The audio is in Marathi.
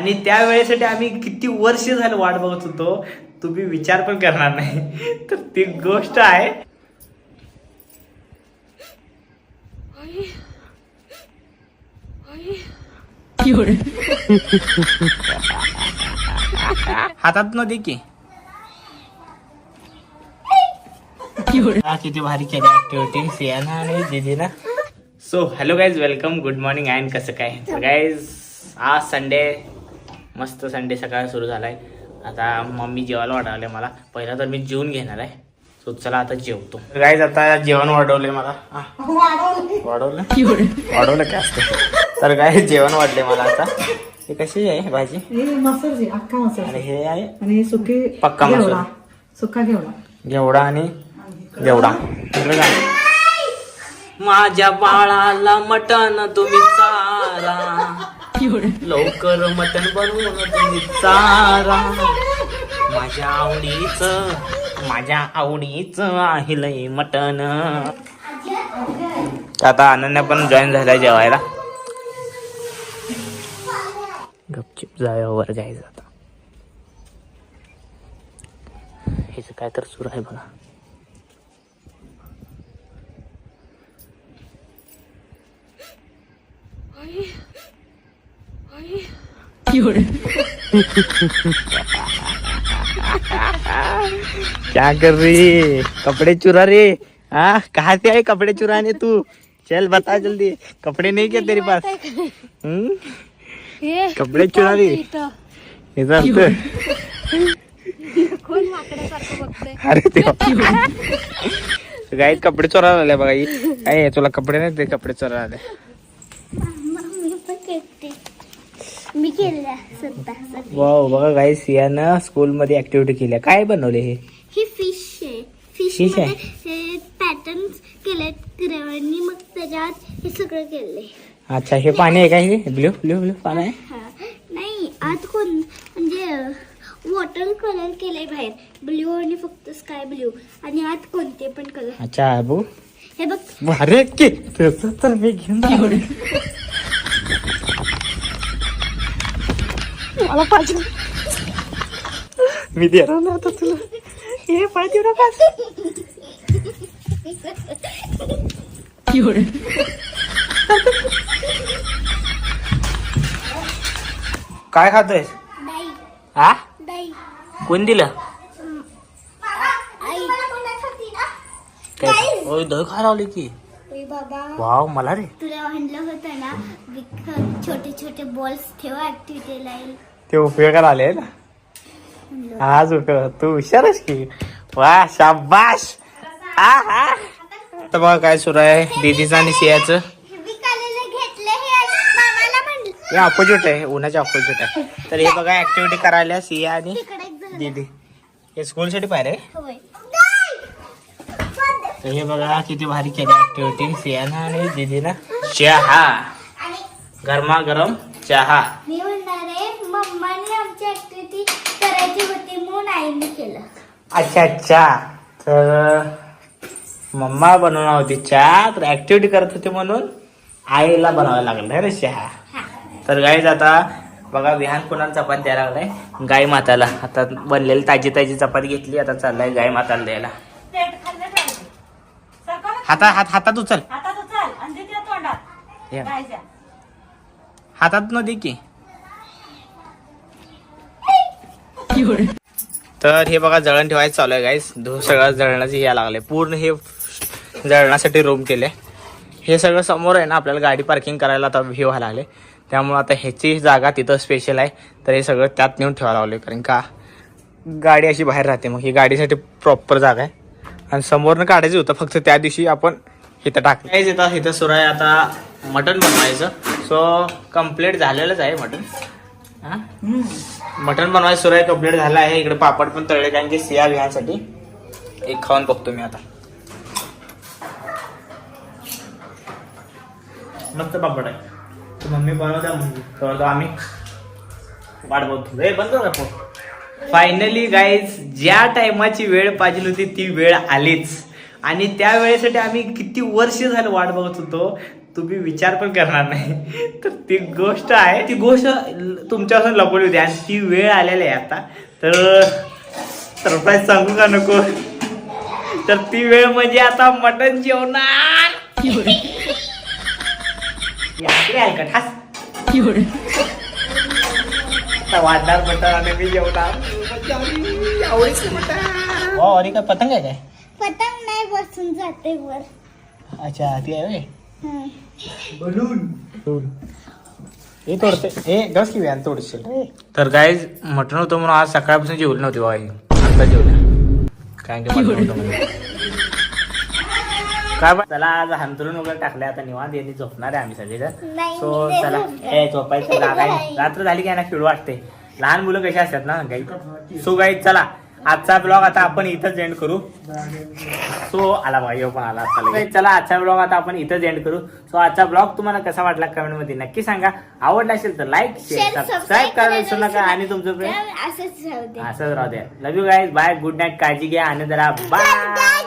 आणि त्या वेळेसाठी आम्ही किती वर्ष झालं वाट बघत होतो. तुम्ही विचार पण करणार नाही. तर ती गोष्ट आहे. हातात न दे की. किती भारी केली ऍक्टिव्हिटी सियाना आणि दीदीना. So hello guys welcome good morning and कसं काय? गाईज आज संडे मस्त संडे सकाळ सुरू झालाय. आता मम्मी जेवायला वाढवले मला. पहिला तर मी जेवून घेणार आहे. सो चला आता जेवतो. गाईज आता जेवण वाढवले मला. हा. वाढवलं वाढवलं काय असतं? तर काय जेवण वाढले मला आता. हे कशी आहे भाजी? आहे आणि हे आहे? आणि हे सुके पक्का मसाला. घेवडा. सुका घेवडा. घेवडा आणि घेवडा. माझ्या बाळाला मटण तुम्ही लवकर मटण बनवून तुम्ही चारा. माझ्या आवडीच माझ्या आवडीच आहे लय मटण. आता अनन्या पण जॉईन झालाय जेवायला. गपचिप जाऊया जायचं आता. हेच काय तर सुरू आहे बघा. क्या कर रही कपड़े चुरा रे हाँ? कहाँ से आए कपड़े चुराने तू? चल बता जल्दी। कपड़े नहीं क्या तेरे पास? हम्म? कपडे चुरा रही अर्थ अरे देवा गाई कपडे चोरायला आले बघा ही तुला कपडे नाही ते कपडे चोरायला आले मी केल्या स्वतः. वाव बघा सियानं स्कूल मध्ये ऍक्टिव्हिटी केल्या काय बनवले हे? ही फिश आहे. फिश Fish आहे? मध्ये हे पॅटर्न केलेत ग्रेवांनी मग त्याच्यात हे सगळं केलंय. अच्छा हे पाणी आहे काय हे? ब्ल्यू ब्ल्यू ब्ल्यू पाणी आहे? हा. नाही आत कोण? म्हणजे वॉटर कलर केलंय बाहेर. ब्ल्यू आणि फक्त स्काय ब्ल्यू आणि आत कोणते पण कलर अच्छा बघू हे बघ. अरे की त्याचं तर मी घेऊन जाणार. मला पाहिजे मी देणार ना आता तुला. हे पाहिजे ना काय खातोय दाई हा दाई कोण दिलं? आई. काय? ओय दही खा लावली की. ओय बाबा. वाव मला रे. तुला म्हणलं होतं ना छोटे छोटे बॉल्स ठेवा ऍक्टिव्हिटीला येईल ते उपयोगाला आले ना. आज उपयोग तू हुशार की? वा शाबाश आ, हा. तर बघा काय सुरू आहे. दीदीचं आणि सियाचं. हे अपोजिट ऑपोजिट आहे. उन्हाच्या ऑपोजिट आहे. तर हे बघा ऍक्टिव्हिटी करायला सिया आणि दिदी. दीदी हे स्कूलसाठी पाहिजे तर हे बघा किती भारी केली ऍक्टिव्हिटी सियानं आणि दीदीनं. चहा. गरमागरम चहा. मम्माने आमची ऍक्टिव्हिटी करायची होती म्हणून आईने केलं. अच्छा अच्छा. तर मम्मा बनवणार होती चहा तर ऍक्टिव्हिटी करत होती म्हणून आईला बनवायला लागलं आहे रे चहा? तर गाईज आता बघा विहान कुणाला चपाती द्यायला लागलाय? गाय माताला. आता बनलेली ताजी ताजी चपाती घेतली आता चाललाय गाय माताला द्यायला. हाता हात हातात उचल. हे. हातात न दे की. तर हे बघा जळण ठेवायचं चालू आहे गाईस धू सगळं जळणाचे हे लागले पूर्ण हे जळणासाठी रूम केले. हे सगळं समोर आहे ना आपल्याला गाडी पार्किंग करायला आता हे व्हायला लागले. त्यामुळे आता ह्याची जागा तिथं स्पेशल आहे. तर हे सगळं त्यात नेऊन ठेवायला लागले कारण का? गाडी अशी बाहेर राहते मग ही गाडीसाठी प्रॉपर जागा आहे. आणि समोरनं काढायचं होतं फक्त त्या दिवशी आपण इथं टाकलं. काहीच येतं इथं सुरू आहे आता मटण बनवायचं. सो कंप्लीट झालेलंच आहे मटण. हां? मटण बनवायचं सुरू आहे कंप्लीट झालं आहे. इकडे पापड पण तळले कारण की सिया विहासाठी एक खाऊन बघतो मी आता. मस्त पापड आहे. मम्मी बनवत्या तर आम्ही वाट बघतो. ए बंद का फायनली गाईज ज्या टायमाची वेळ पाहिजे होती ती वेळ आलीच. आणि त्या वेळेसाठी आम्ही किती वर्ष झालं वाट बघत होतो. तुम्ही विचार पण करणार नाही. तर ती गोष्ट आहे ती गोष्ट तुमच्यापासून लपवली होती आणि ती वेळ आलेली आहे आता. तर सरप्राईज सांगू का नको? तर ती वेळ म्हणजे आता मटन जेवणार. वाढणार मटन आणि मी जेवणार. आवडीचं अरे काय पतंग आहे काय? पतंग नाही बसून जाते वर. अच्छा ती आहे. बलून. हे तोडते. हे गस की व्यान तोडशील? तर काय मटण होतं म्हणून आज सकाळपासून जेवली नव्हती बाई. आता जेवल्या काय काय मटण होतं म्हणून. काय बा- चला आज हंतरून वगैरे टाकले आता निवांत यांनी झोपणार आहे आम्ही सगळेजण. नाही, सो मी चला. ए झोपायचं. लागाय रात्र झाली काय ना खेळू वाटते. लहान मुलं कशी असतात ना गाई सो गाई चला. आजचा ब्लॉग आता आपण इथंच एंड करू. सो आला भाई पण आला. चला आजचा ब्लॉग आता आपण इथंच एंड करू. सो आजचा ब्लॉग तुम्हाला कसा वाटला कमेंटमध्ये नक्की सांगा. आवडला असेल तर लाईक शेअर सबस्क्राईब करायला करायला विसरू नका. आणि तुमचं असंच राहू द्या love you guys bye good night काळजी घ्या. आणि जरा बाय